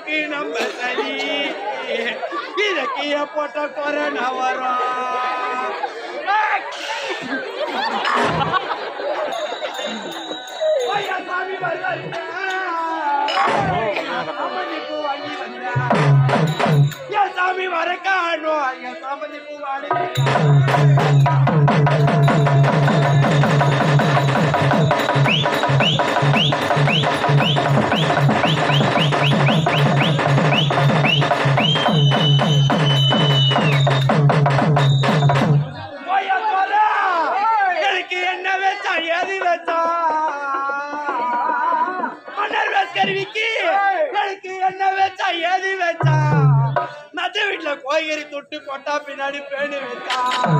தூக்கி நம்ம சரி இலக்கிய போட்ட கொரோனா வரும் சாமி வர காணும். எது வச்சா மன்னர் வேஸ்கருவிக்கு எனக்கு என்ன வச்சா எது வச்சா? நச்ச வீட்டுல கோயிரி தொட்டு கொட்டா பின்னாடி பேணி வச்சா.